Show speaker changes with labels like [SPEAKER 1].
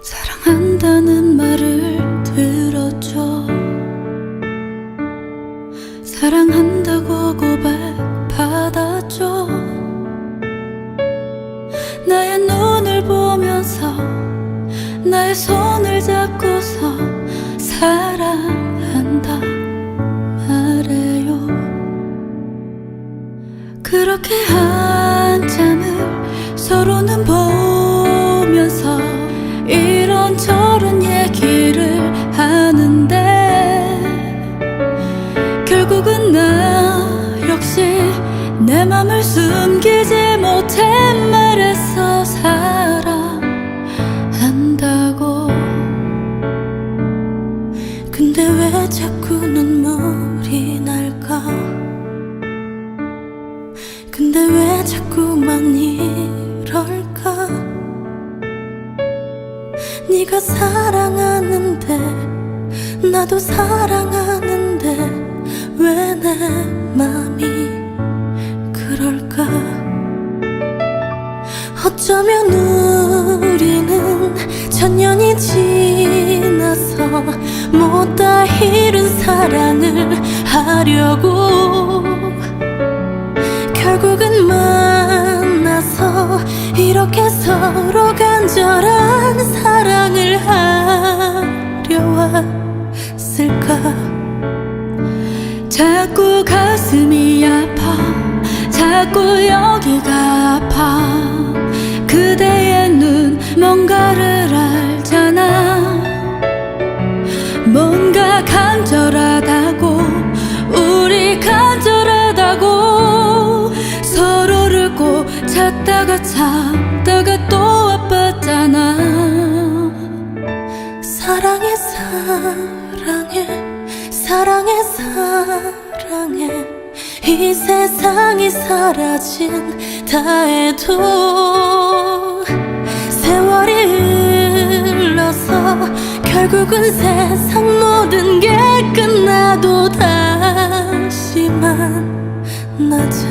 [SPEAKER 1] 사랑한다는 말을 들었죠. 사랑한다고 고백 받았죠. 나의 눈을 보면서 나의 손을 잡고서 사랑한다 말해요 그렇게 한참을 서로는 보 숨기지 못해 말했어 사랑한다고. 근데 왜 자꾸 눈물이 날까? 근데 왜 자꾸만 이럴까? 네가 사랑하는데 나도 사랑하는데 왜 내 맘이 어쩌면 우리는 천년이 지나서 못다 이룬 사랑을 하려고 결국은 만나서 이렇게 서로 간절한 사랑을 하려 왔을까? 자꾸 가슴이 아파 자꾸 여기가 아파 그대의 눈 뭔가를 알잖아. 뭔가 간절하다고 우리 간절하다고 서로를 꼭 찾다가 참다가 또 아팠잖아. 사랑해 사랑해 사랑해 사랑해. 이 세상이 사라진 다 해도 결국은 세상 모든 게 끝나도 다시 만나자